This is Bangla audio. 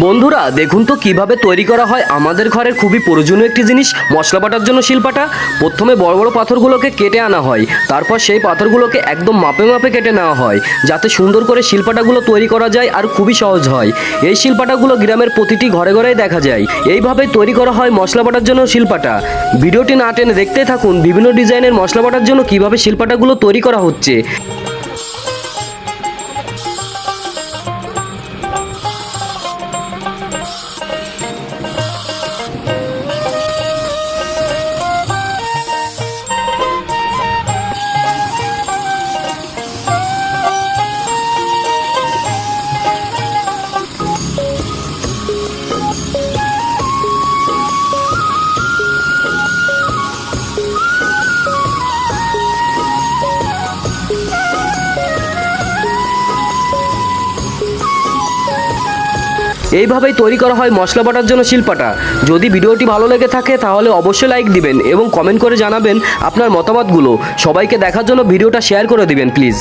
বন্ধুরা, দেখুন তো কীভাবে তৈরি করা হয়। আমাদের ঘরের খুবই প্রয়োজনীয় একটি জিনিস, মশলা বাটার জন্য শিলপাটা। প্রথমে বড় বড় পাথরগুলোকে কেটে আনা হয়। তারপর সেই পাথরগুলোকে একদম মাপে মাপে কেটে নেওয়া হয়, যাতে সুন্দর করে শিলপাটাগুলো তৈরি করা যায় আর খুবই সহজ হয়। এই শিলপাটাগুলো গ্রামের প্রতিটি ঘরে ঘরেই দেখা যায়। এইভাবেই তৈরি করা হয় মশলা বাটার জন্য শিলপাটা। ভিডিওটি না টেনে দেখতে থাকুন বিভিন্ন ডিজাইনের মশলা বাটার জন্য কীভাবে শিলপাটাগুলো তৈরি করা হচ্ছে। এইভাবেই তৈরি করা হয় মশলা বাটার জন্য শিলপাটা। যদি ভিডিওটি ভালো লেগে থাকে তাহলে অবশ্যই লাইক দিবেন এবং কমেন্ট করে জানাবেন আপনার মতামতগুলো। সবাইকে দেখার জন্য ভিডিওটা শেয়ার করে দিবেন, প্লিজ।